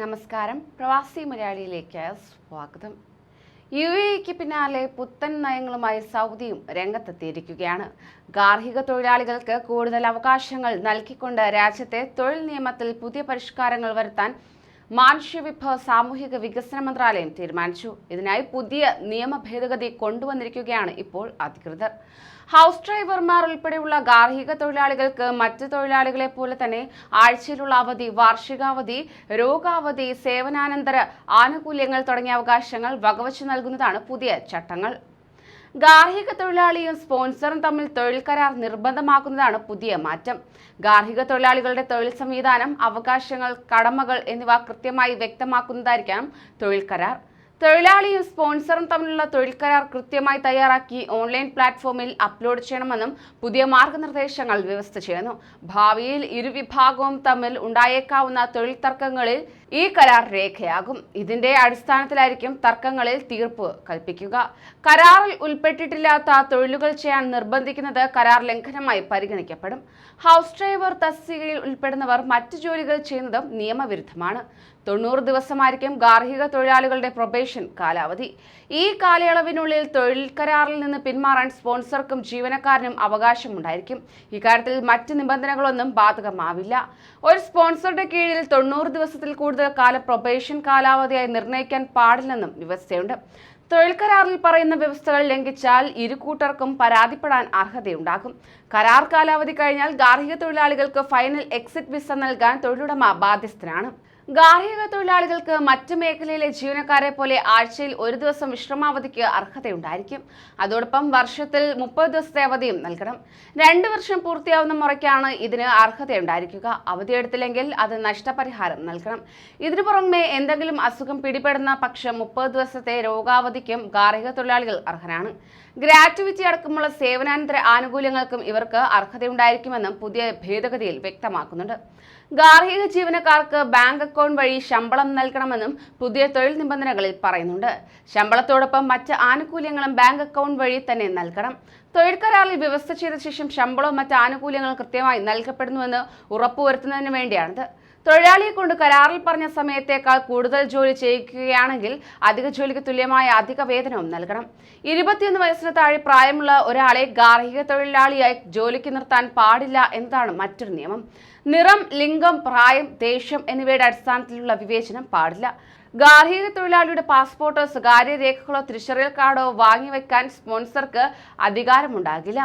നമസ്കാരം. പ്രവാസി മലയാളിയിലേക്ക് സ്വാഗതം. യു എക്ക് പിന്നാലെ പുത്തൻ നയങ്ങളുമായി സൗദിയും രംഗത്തെത്തിയിരിക്കുകയാണ്. ഗാർഹിക തൊഴിലാളികൾക്ക് കൂടുതൽ അവകാശങ്ങൾ നൽകിക്കൊണ്ട് രാജ്യത്തെ തൊഴിൽ നിയമത്തിൽ പുതിയ പരിഷ്കാരങ്ങൾ വരുത്താൻ മാനുഷ്യവിഭവ സാമൂഹിക വികസന മന്ത്രാലയം തീരുമാനിച്ചു. ഇതിനായി പുതിയ നിയമ ഭേദഗതി കൊണ്ടുവന്നിരിക്കുകയാണ് ഇപ്പോൾ അധികൃതർ. ഹൗസ് ഡ്രൈവർമാർ ഉൾപ്പെടെയുള്ള ഗാർഹിക തൊഴിലാളികൾക്ക് മറ്റ് തൊഴിലാളികളെ പോലെ തന്നെ ആഴ്ചയിലുള്ള അവധി വാർഷികാവധി രോഗാവധി സേവനാനന്തര ആനുകൂല്യങ്ങൾ തുടങ്ങിയ അവകാശങ്ങൾ വകവച്ചു നൽകുന്നതാണ് പുതിയ ചട്ടങ്ങൾ. ഗാർഹിക തൊഴിലാളിയും സ്പോൺസറും തമ്മിൽ തൊഴിൽ കരാർ നിർബന്ധമാക്കുന്നതാണ് പുതിയ മാറ്റം. ഗാർഹിക തൊഴിലാളികളുടെ തൊഴിൽ സംവിധാനം അവകാശങ്ങൾ കടമകൾ എന്നിവ കൃത്യമായി വ്യക്തമാക്കുന്നതായിരിക്കണം തൊഴിൽ കരാർ. തൊഴിലാളിയും സ്പോൺസറും തമ്മിലുള്ള തൊഴിൽ കരാർ കൃത്യമായി തയ്യാറാക്കി ഓൺലൈൻ പ്ലാറ്റ്ഫോമിൽ അപ്ലോഡ് ചെയ്യണമെന്നും പുതിയ മാർഗനിർദ്ദേശങ്ങൾ വ്യവസ്ഥ ചെയ്യുന്നു. ഭാവിയിൽ ഇരുവിഭാഗവും തമ്മിൽ ഉണ്ടായേക്കാവുന്ന തൊഴിൽ തർക്കങ്ങളിൽ ഈ കരാർ രേഖയാകും. ഇതിന്റെ അടിസ്ഥാനത്തിലായിരിക്കും തർക്കങ്ങളിൽ തീർപ്പ് കൽപ്പിക്കുക. കരാറിൽ ഉൾപ്പെട്ടിട്ടില്ലാത്ത തൊഴിലുകൾ ചെയ്യാൻ നിർബന്ധിക്കുന്നത് കരാർ ലംഘനമായി പരിഗണിക്കപ്പെടും. ഹൗസ് ഡ്രൈവർ തസ്തികയിൽ ഉൾപ്പെടുന്നവർ മറ്റു ജോലികൾ ചെയ്യുന്നതും നിയമവിരുദ്ധമാണ്. തൊണ്ണൂറ് ദിവസമായിരിക്കും ഗാർഹിക തൊഴിലാളികളുടെ പ്രൊബേഷൻ കാലാവധി. ഈ കാലയളവിനുള്ളിൽ തൊഴിൽ കരാറിൽ നിന്ന് പിന്മാറാൻ സ്പോൺസർക്കും ജീവനക്കാരനും അവകാശമുണ്ടായിരിക്കും. ഇക്കാര്യത്തിൽ മറ്റ് നിബന്ധനകളൊന്നും ബാധകമാവില്ല. ഒരു സ്പോൺസറുടെ കീഴിൽ തൊണ്ണൂറ് ദിവസത്തിൽ കൂടുതൽ കാല പ്രൊബേഷൻ കാലാവധിയായി നിർണയിക്കാൻ പാടില്ലെന്നും വ്യവസ്ഥയുണ്ട്. തൊഴിൽ കരാറിൽ പറയുന്ന വ്യവസ്ഥകൾ ലംഘിച്ചാൽ ഇരു കൂട്ടർക്കും പരാതിപ്പെടാൻ അർഹതയുണ്ടാകും. കരാർ കാലാവധി കഴിഞ്ഞാൽ ഗാർഹിക തൊഴിലാളികൾക്ക് ഫൈനൽ എക്സിറ്റ് വിസ നൽകാൻ തൊഴിലുടമ ബാധ്യസ്ഥനാണ്. ഗാർഹിക തൊഴിലാളികൾക്ക് മറ്റ് മേഖലയിലെ ജീവനക്കാരെ പോലെ ആഴ്ചയിൽ ഒരു ദിവസം വിശ്രമാവധിക്ക് അർഹതയുണ്ടായിരിക്കും. അതോടൊപ്പം വർഷത്തിൽ മുപ്പത് ദിവസത്തെ അവധിയും നൽകണം. രണ്ട് വർഷം പൂർത്തിയാവുന്ന മുറയ്ക്കാണ് ഇതിന് അർഹതയുണ്ടായിരിക്കുക. അവധിയെടുത്തില്ലെങ്കിൽ അത് നഷ്ടപരിഹാരം നൽകണം. ഇതിനു പുറമെ എന്തെങ്കിലും അസുഖം പിടിപെടുന്ന പക്ഷം മുപ്പത് ദിവസത്തെ രോഗാവധിക്കും ഗാർഹിക തൊഴിലാളികൾ അർഹരാണ്. ഗ്രാറ്റുവിറ്റി അടക്കമുള്ള സേവനാനന്തര ആനുകൂല്യങ്ങൾക്കും ഇവർക്ക് അർഹതയുണ്ടായിരിക്കുമെന്നും പുതിയ ഭേദഗതിയിൽ വ്യക്തമാക്കുന്നുണ്ട്. ഗാർഹിക ജീവനക്കാർക്ക് ബാങ്ക് അക്കൗണ്ട് വഴി ശമ്പളം നൽകണമെന്നും പുതിയ തൊഴിൽ നിബന്ധനകളിൽ പറയുന്നുണ്ട്. ശമ്പളത്തോടൊപ്പം മറ്റ് ആനുകൂല്യങ്ങളും ബാങ്ക് അക്കൗണ്ട് വഴി തന്നെ നൽകണം. തൊഴിൽ കരാറിൽ വ്യവസ്ഥ ചെയ്ത ശേഷം ശമ്പളവും മറ്റ് ആനുകൂല്യങ്ങളും കൃത്യമായി നൽകപ്പെടുന്നുവെന്ന് ഉറപ്പുവരുത്തുന്നതിന് വേണ്ടിയാണിത്. തൊഴിലാളിയെ കൊണ്ട് കരാറിൽ പറഞ്ഞ സമയത്തേക്കാൾ കൂടുതൽ ജോലി ചെയ്യിക്കുകയാണെങ്കിൽ അധിക ജോലിക്ക് തുല്യമായ അധിക വേതനവും നൽകണം. ഇരുപത്തിയൊന്ന് വയസ്സിന് താഴെ പ്രായമുള്ള ഒരാളെ ഗാർഹിക തൊഴിലാളിയായി ജോലിക്ക് നിർത്താൻ പാടില്ല എന്നതാണ് മറ്റൊരു നിയമം. നിറം ലിംഗം പ്രായം ദേഷ്യം എന്നിവയുടെ അടിസ്ഥാനത്തിലുള്ള വിവേചനം പാടില്ല. ഗാർഹിക തൊഴിലാളിയുടെ പാസ്പോർട്ടോ സ്വകാര്യ രേഖകളോ തിരിച്ചറിയൽ കാർഡോ വാങ്ങിവെക്കാൻ സ്പോൺസർക്ക് അധികാരമുണ്ടാകില്ല.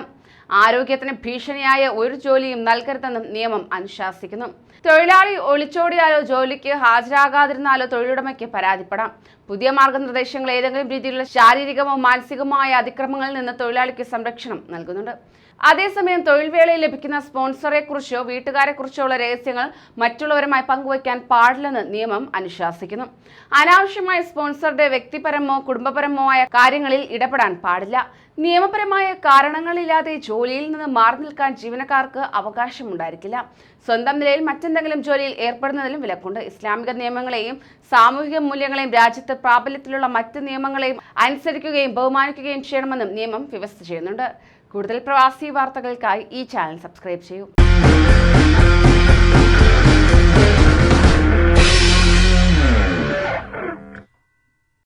ആരോഗ്യത്തിന് ഭീഷണിയായ ഒരു ജോലിയും നൽകരുതെന്നും നിയമം അനുശാസിക്കുന്നു. തൊഴിലാളി ഒളിച്ചോടിയാലോ ജോലിക്ക് ഹാജരാകാതിരുന്നാലോ തൊഴിലുടമയ്ക്ക് പരാതിപ്പെടാം. പുതിയ മാർഗനിർദ്ദേശങ്ങൾ ഏതെങ്കിലും രീതിയിലുള്ള ശാരീരികമോ മാനസികമോ ആയ അതിക്രമങ്ങളിൽ നിന്ന് തൊഴിലാളിക്ക് സംരക്ഷണം നൽകുന്നുണ്ട്. അതേസമയം തൊഴിൽവേളയിൽ ലഭിക്കുന്ന സ്പോൺസറെ കുറിച്ചോ വീട്ടുകാരെ കുറിച്ചോ ഉള്ള രഹസ്യങ്ങൾ മറ്റുള്ളവരുമായി പങ്കുവയ്ക്കാൻ പാടില്ലെന്ന് നിയമം അനുശാസിക്കുന്നു. അനാവശ്യമായ സ്പോൺസറുടെ വ്യക്തിപരമോ കുടുംബപരമോ ആയ കാര്യങ്ങളിൽ ഇടപെടാൻ പാടില്ല. നിയമപരമായ കാരണങ്ങളില്ലാതെ ജോലിയിൽ നിന്ന് മാറി നിൽക്കാൻ ജീവനക്കാർക്ക് അവകാശമുണ്ടായിരിക്കില്ല. സ്വന്തം നിലയിൽ മറ്റെന്തെങ്കിലും ജോലിയിൽ ഏർപ്പെടുന്നതിലും വിലക്കുണ്ട്. ഇസ്ലാമിക നിയമങ്ങളെയും സാമൂഹിക മൂല്യങ്ങളെയും രാജ്യത്ത് പ്രാബല്യത്തിലുള്ള മറ്റ് നിയമങ്ങളെയും അനുസരിക്കുകയും ബഹുമാനിക്കുകയും ചെയ്യണമെന്നും നിയമം വ്യവസ്ഥ ചെയ്യുന്നുണ്ട്. കൂടുതൽ പ്രവാസി വാർത്തകൾക്കായി ഈ ചാനൽ സബ്സ്ക്രൈബ് ചെയ്യൂ.